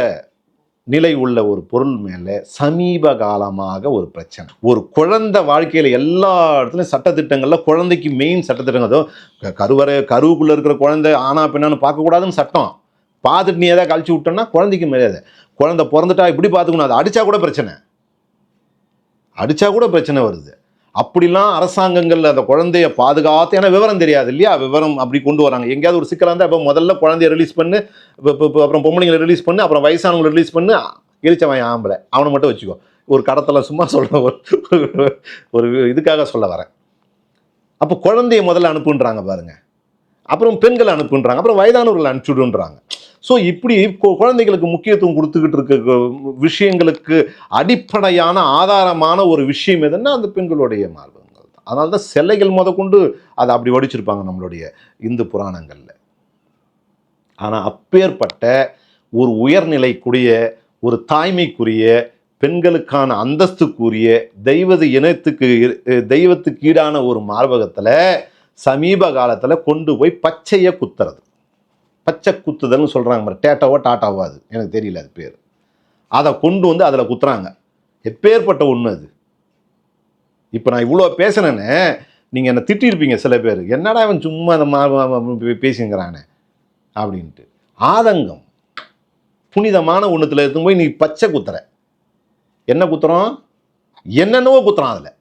Speaker 1: நிலை உள்ள ஒரு பொருள் மேலே சமீப காலமாக ஒரு பிரச்சனை. ஒரு குழந்தை வாழ்க்கையில் எல்லா இடத்துலையும் சட்டத்திட்டங்களில் குழந்தைக்கு மெயின் சட்டத்திட்டங்கள். அதோ கருவறை கருவுக்குள்ளே இருக்கிற குழந்தை ஆனா பின்னான்னு பார்க்கக்கூடாதுன்னு சட்டம். பார்த்துட்டு நீ எதாவது கழிச்சு விட்டோன்னா குழந்தைக்கு மரியாதை குழந்தை பிறந்துட்டா இப்படி பார்த்துக்கணும். அது அடித்தா கூட பிரச்சனை. அடித்தா கூட பிரச்சனை வருது. அப்படிலாம் அரசாங்கங்கள் அந்த குழந்தைய பாதுகாத்து ஏன்னா விவரம் தெரியாது இல்லையா? விவரம் அப்படி கொண்டு வராங்க. எங்கேயாவது ஒரு சிக்கலாக இருந்தால் இப்போ முதல்ல குழந்தைய ரிலீஸ் பண்ணு இப்போ அப்புறம் பொம்பளைங்களை ரிலீஸ் பண்ணு அப்புறம் வயசானவங்களை ரிலீஸ் பண்ணு எரிச்சவன் ஆம்பளை. அவனை மட்டும் வச்சுக்கோ. ஒரு கடத்தில் சும்மா சொல்ல ஒரு ஒரு- இதுக்காக சொல்ல வரேன். அப்போ குழந்தைய முதல்ல அனுப்புன்றாங்க பாருங்கள் அப்புறம் பெண்களை அனுப்புன்றாங்க. அப்புறம் வயதானவர்களை அனுப்பிச்சுடுன்றாங்க. ஸோ இப்படி குழந்தைகளுக்கு முக்கியத்துவம் கொடுத்துக்கிட்டு இருக்க விஷயங்களுக்கு அடிப்படையான ஆதாரமான ஒரு விஷயம் எதுன்னா அந்த பெண்களுடைய மார்பகங்கள் தான். அதனால தான் சிலைகள் முத கொண்டு அதை அப்படி வடிச்சிருப்பாங்க நம்மளுடைய இந்து புராணங்களில். ஆனால் அப்பேற்பட்ட ஒரு உயர்நிலைக்குரிய ஒரு தாய்மைக்குரிய பெண்களுக்கான அந்தஸ்துக்குரிய தெய்வத இனத்துக்கு தெய்வத்துக்கு ஈடான ஒரு மார்பகத்தில் சமீப காலத்தில் கொண்டு போய் பச்சையை குத்துறது. பச்சை குத்துதல்னு சொல்கிறாங்க பாரு. டேட்டாவோ டாட்டாவோ அது. எனக்கு தெரியல அது பேர். அதை கொண்டு வந்து அதில் குத்துறாங்க. எப்பேற்பட்ட ஒன்று அது? இப்போ நான் இவ்வளோ பேசுனேன்னு நீங்கள் என்னை திட்டிருப்பீங்க சில பேர். என்னடா அவன் சும்மா அந்த மா அப்படின்ட்டு. ஆதங்கம். புனிதமான ஒன்றுத்தில் எடுத்து போய் நீ பச்சை குத்துற. என்ன குத்துறோம்? என்னென்னவோ குத்துறான் அதில்.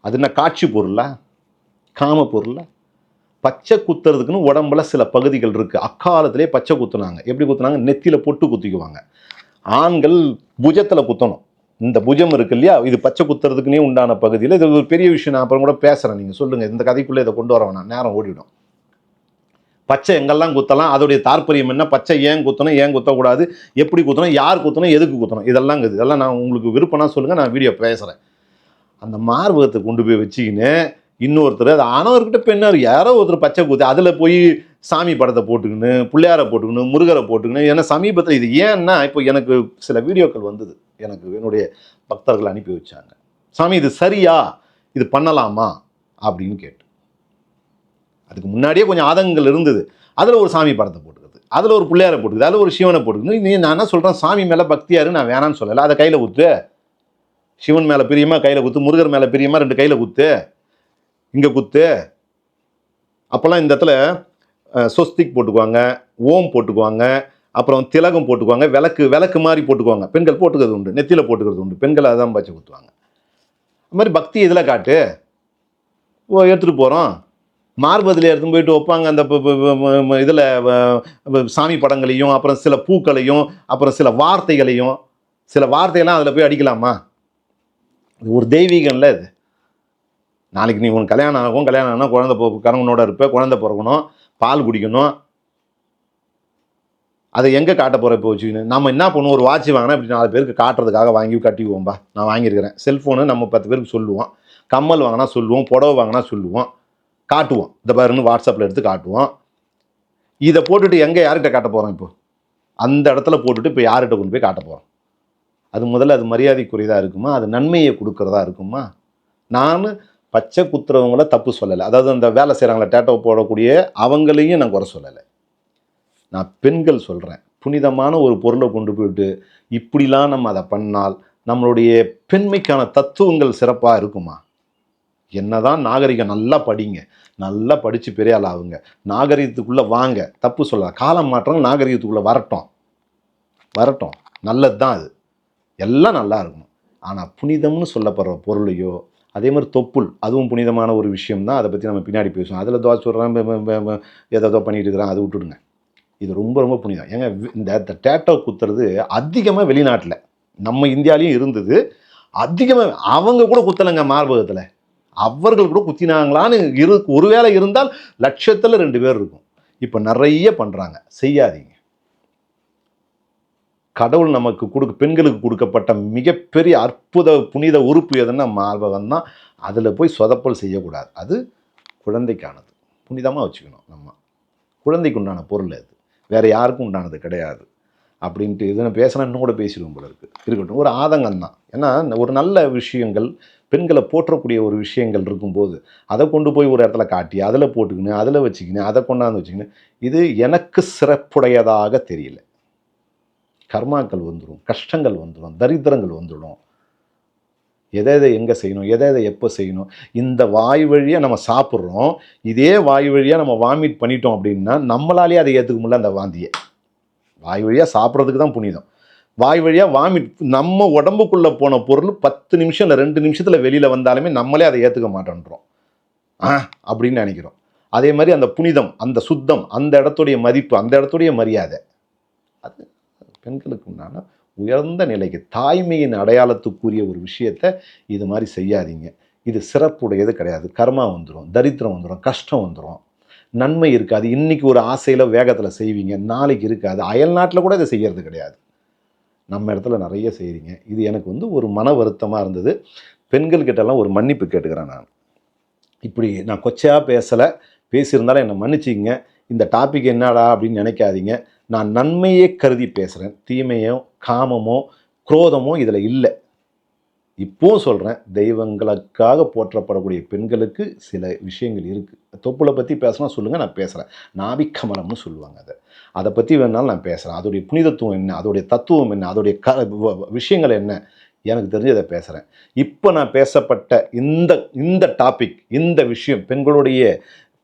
Speaker 1: அது என்ன காட்சி பொருளா? காம பொருளா? பச்சை குத்துறதுக்குன்னு உடம்புல சில பகுதிகள் இருக்குது அக்காலத்திலே பச்சை குத்துனாங்க. எப்படி குத்துனாங்க? நெத்தியில் பொட்டு குத்திக்குவாங்க. ஆண்கள் புஜத்தில் குத்தணும். இந்த புஜம் இருக்கு இல்லையா? இது பச்சை குத்துறதுக்குனே உண்டான பகுதியில். இது ஒரு பெரிய விஷயம். நான் அப்புறம் கூட பேசுகிறேன் நீங்கள் சொல்லுங்கள் இந்த கதைக்குள்ளே இதை கொண்டு வர வேணாம். நேரம் ஓடிவிடும் பச்சை எங்கெல்லாம் குத்தலாம்? அதோடைய தாற்பயம் என்ன? பச்சை ஏன் குத்தணும்? ஏன் குத்தக்கூடாது? எப்படி குத்தணும்? யார் குத்தணும்? எதுக்கு குத்தணும்? இதெல்லாம் இதெல்லாம் நான் உங்களுக்கு விருப்பம்னா சொல்லுங்கள் நான் வீடியோ பேசுகிறேன் அந்த மார்பகத்தை கொண்டு போய் வச்சுக்கின்னு இன்னொருத்தர் அது ஆனவர்கிட்ட பெண்ணார் யாரோ ஒருத்தர் பச்சை குத்தி அதில் போய் சாமி படத்தை போட்டுக்கின்னு பிள்ளையாரை போட்டுக்கின்னு முருகரை போட்டுக்கின்னு ஏன்னா சமீபத்தில் இது ஏன்னா இப்போ எனக்கு சில வீடியோக்கள் வந்தது. எனக்கு என்னுடைய பக்தர்கள் அனுப்பி வச்சாங்க. சாமி இது சரியா? இது பண்ணலாமா? அப்படின்னு கேட்டு. அதுக்கு முன்னாடியே கொஞ்சம் ஆதங்கங்கள் இருந்தது. அதில் ஒரு சாமி படத்தை போட்டுக்கிறது அதில் ஒரு பிள்ளையாரை போட்டுக்குது அதில் ஒரு சிவனை போட்டுக்கணும் நீ நான் என்ன சொல்கிறேன் சாமி மேலே பக்தியாரு நான் வேணான்னு சொல்லலை. அதை கையில் குத்து. சிவன் மேலே பிரியமா கையில் குத்து முருகர் மேலே பிரியமா ரெண்டு கையில் குத்து. இங்கே குத்து. அப்போல்லாம் இந்த இடத்துல சொஸ்திக் போட்டுக்குவாங்க ஓம் போட்டுக்குவாங்க அப்புறம் திலகம் போட்டுக்குவாங்க விளக்கு விளக்கு மாதிரி போட்டுக்குவாங்க. பெண்கள் போட்டுக்கிறது உண்டு நெத்தியில் போட்டுக்கிறது உண்டு பெண்கள் அதான் பச்சை குத்துவாங்க. அது மாதிரி பக்தி இதில் காட்டு. ஓ எடுத்துகிட்டு போகிறோம் மார்பதில் எடுத்துன்னு போயிட்டு வைப்பாங்க அந்த இதில் சாமி படங்களையும் அப்புறம் சில பூக்களையும் அப்புறம் சில வார்த்தைகளையும் சில வார்த்தையெல்லாம் அதில் போய் அடிக்கலாமா? இது ஒரு தெய்வீகம்ல இது. நாளைக்கு நீ உன் கல்யாணம் ஆகும் கல்யாணம் ஆனால் குழந்தை போ கணவனோட இருப்ப குழந்தை பிறக்கணும் பால் குடிக்கணும். அதை எங்கே காட்ட போகிற இப்போ வச்சுக்கணும் நம்ம என்ன பண்ணுவோம்? ஒரு வாட்ச் வாங்கினா இப்படி நாலு பேருக்கு காட்டுறதுக்காக வாங்கி கட்டிக்குவோம்பா. நான் வாங்கியிருக்கிறேன். செல்ஃபோனு நம்ம பத்து பேருக்கு சொல்லுவோம். கம்மல் வாங்கினா சொல்லுவோம். புடவை வாங்கினா சொல்லுவோம். காட்டுவோம். இந்த பாருன்னு வாட்ஸ்அப்பில் எடுத்து காட்டுவோம். இதை போட்டுட்டு எங்கே யார்கிட்ட காட்ட போகிறோம் இப்போ? அந்த இடத்துல போட்டுட்டு இப்போ யார்கிட்ட கொண்டு போய் காட்ட போகிறோம் அது முதல்ல அது மரியாதைக்குரியதாக இருக்குமா? அது நன்மையை கொடுக்கறதா இருக்குமா? நான் பச்சை குத்துறவங்கள தப்பு சொல்லலை. அதாவது அந்த வேலை செய்கிறாங்களே டேட்டோ போடக்கூடிய அவங்களையும் நான் குறை சொல்லலை. நான் பெண்கள் சொல்கிறேன் புனிதமான ஒரு பொருளை கொண்டு போயிட்டு இப்படிலாம் நம்ம அதை பண்ணால் நம்மளுடைய பெண்மைக்கான தத்துவங்கள் சிறப்பாக இருக்குமா? என்னதான் நாகரிகம் நல்லா படிங்க. நல்லா படித்து பெரிய ஆள் ஆகுங்க. நாகரிகத்துக்குள்ளே வாங்க. தப்பு சொல்ல காலம் மாற்றம் நாகரிகத்துக்குள்ளே வரட்டும். வரட்டும். நல்லது தான் அது. எல்லாம் நல்லா இருக்கணும். ஆனால் புனிதம்னு சொல்லப்படுற பொருளையோ அதே மாதிரி தொப்புள் அதுவும் புனிதமான ஒரு விஷயம் தான் அதை பற்றி நம்ம பின்னாடி பேசுவோம். அதில் தோசை சொல்கிறேன் ஏதோ பண்ணிட்டு இருக்கிறான் அதை விட்டுடுங்க. இது ரொம்ப ரொம்ப புனிதம். ஏங்க வி- இந்த டேட்டோ குத்துறது அதிகமாக வெளிநாட்டில் நம்ம இந்தியாலையும் இருந்தது. அதிகமாக அவங்க கூட குத்தலைங்க மார்பகத்தில். அவர்கள் கூட குத்தினாங்களான்னு இரு ஒருவேளை இருந்தால் லட்சத்தில் ரெண்டு பேர் இருக்கும். இப்போ நிறைய பண்ணுறாங்க செய்யாதீங்க. கடவுள் நமக்கு கொடுக்க பெண்களுக்கு கொடுக்கப்பட்ட மிகப்பெரிய அற்புத புனித உறுப்பு எதுன்னா மார்பகம் தான் அதில் போய் சொதப்பல் செய்யக்கூடாது. அது குழந்தைக்கானது. புனிதமாக வச்சுக்கணும் நம்ம. குழந்தைக்கு உண்டான பொருள் அது. வேறு யாருக்கும் உண்டானது கிடையாது. அப்படின்ட்டு இதை நான் பேசினா இன்னும் கூட பேசிடுவோம் போல இருக்கு. இருக்கட்டும். ஒரு ஆதங்கம் தான் ஏன்னா ஒரு நல்ல விஷயங்கள் பெண்களை போற்றக்கூடிய ஒரு விஷயங்கள் இருக்கும்போது அதை கொண்டு போய் ஒரு இடத்துல காட்டி அதில் போட்டுக்கின்னு அதில் வச்சுக்கின்னு அதை கொண்டாந்து வச்சுக்கின்னு இது எனக்கு சிறப்புடையதாக தெரியல. கர்மாக்கள் வந்துடும் கஷ்டங்கள் வந்துடும் தரித்திரங்கள் வந்துடும். எதை எதை எங்கே செய்யணும் எதை எதை எப்போ செய்யணும் இந்த வாய் வழியாக நம்ம சாப்பிட்றோம் இதே வாய் வழியாக நம்ம வாமிட் பண்ணிட்டோம் அப்படின்னா நம்மளாலேயே அதை ஏற்றுக்க முடியல அந்த வாந்தியை. வாய் வழியாக சாப்பிட்றதுக்கு தான் புனிதம். வாய் வழியாக வாமிட் நம்ம உடம்புக்குள்ளே போன பொருள் பத்து நிமிஷம் இல்லை ரெண்டு நிமிஷத்தில் வெளியில் வந்தாலுமே நம்மளே அதை ஏற்றுக்க மாட்டேன்றோம். ஆ அப்படின்னு நினைக்கிறோம். அதே மாதிரி அந்த புனிதம் அந்த சுத்தம் அந்த இடத்துடைய மதிப்பு அந்த இடத்துடைய மரியாதை. அது பெண்களுக்கு உண்டான உயர்ந்த நிலைக்கு தாய்மையின் அடையாளத்துக்குரிய ஒரு விஷயத்தை இது மாதிரி செய்யாதீங்க. இது சிறப்புடையது கிடையாது. கர்மா வந்துடும் தரித்திரம் வந்துடும் கஷ்டம் வந்துடும் நன்மை இருக்காது. இன்றைக்கி ஒரு ஆசையில் வேகத்தில் செய்வீங்க. நாளைக்கு இருக்காது. அயல் நாட்டில் கூட இதை செய்கிறது கிடையாது. நம்ம இடத்துல நிறைய செய்கிறீங்க இது எனக்கு வந்து ஒரு மன வருத்தமாக இருந்தது. பெண்கள்கிட்டலாம் ஒரு மன்னிப்பு கேட்டுக்கிறேன் நான். இப்படி நான் கொச்சையாக பேசலை. பேசியிருந்தாலும் என்னை மன்னிச்சிங்க. இந்த டாபிக் என்னடா அப்படின்னு நினைக்காதீங்க. நான் நன்மையே கருதி பேசுகிறேன் தீமையோ காமமோ குரோதமோ இதில் இல்லை. இப்போவும் சொல்கிறேன் தெய்வங்களுக்காக போற்றப்படக்கூடிய பெண்களுக்கு சில விஷயங்கள் இருக்குது தொப்புளை பற்றி பேசினா சொல்லுங்கள் நான் பேசுகிறேன் நாபிக்கமலம்னு சொல்லுவாங்க அதை. அதை பற்றி வேணாலும் நான் பேசுகிறேன் அதோடைய புனிதத்துவம் என்ன? அதோடைய தத்துவம் என்ன? அதோடைய க விஷயங்கள் என்ன? எனக்கு தெரிஞ்சு அதை பேசுகிறேன் இப்போ நான் பேசப்பட்ட இந்த இந்த டாபிக் இந்த விஷயம் பெண்களுடைய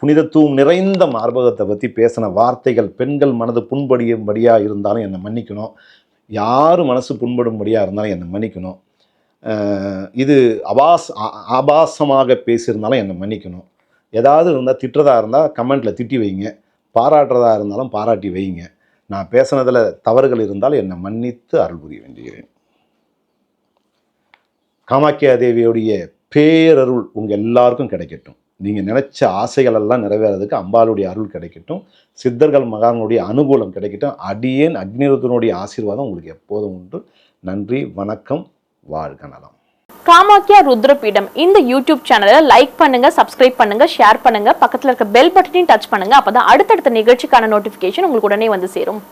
Speaker 1: புனிதத்துவம் நிறைந்த மார்பகத்தை பற்றி பேசின வார்த்தைகள் பெண்கள் மனது புண்படியும்படியாக இருந்தாலும் என்னை மன்னிக்கணும். யார் மனசு புண்படும்படியாக இருந்தாலும் என்னை மன்னிக்கணும். இது அபாஸ் ஆ- ஆபாசமாக பேசியிருந்தாலும் என்னை மன்னிக்கணும். ஏதாவது இருந்தால் திட்டுறதா இருந்தால் கமெண்ட்டில் திட்டி வைங்க. பாராட்டுறதா இருந்தாலும் பாராட்டி வைங்க. நான் பேசுனதில் தவறுகள் இருந்தால் என்னை மன்னித்து அருள் புரிய வேண்டுகிறேன். காமாக்கியா தேவியுடைய பேரருள் உங்கள் எல்லாருக்கும் கிடைக்கட்டும். நீங்கள் நினச்ச ஆசைகள் எல்லாம் நிறைவேறதுக்கு அம்பாளுடைய அருள் கிடைக்கட்டும். சித்தர்கள் மகானுடைய அனுகூலம் கிடைக்கட்டும். அடியேன் அக்னிருத்தனுடைய ஆசீர்வாதம் உங்களுக்கு எப்போதும் உண்டு. நன்றி வணக்கம் வாழ்க நலம்.
Speaker 3: காமாக்கியா ருத்ரபீடம். இந்த யூடியூப் சேனலை லைக் பண்ணுங்க சப்ஸ்கிரைப் பண்ணுங்க ஷேர் பண்ணுங்க. பக்கத்தில் இருக்க பெல் பட்டனையும் டச் பண்ணுங்க. அப்பதான் அடுத்தடுத்த நிகழ்ச்சிக்கான நோட்டிபிகேஷன் உங்களுக்கு உடனே வந்து சேரும்.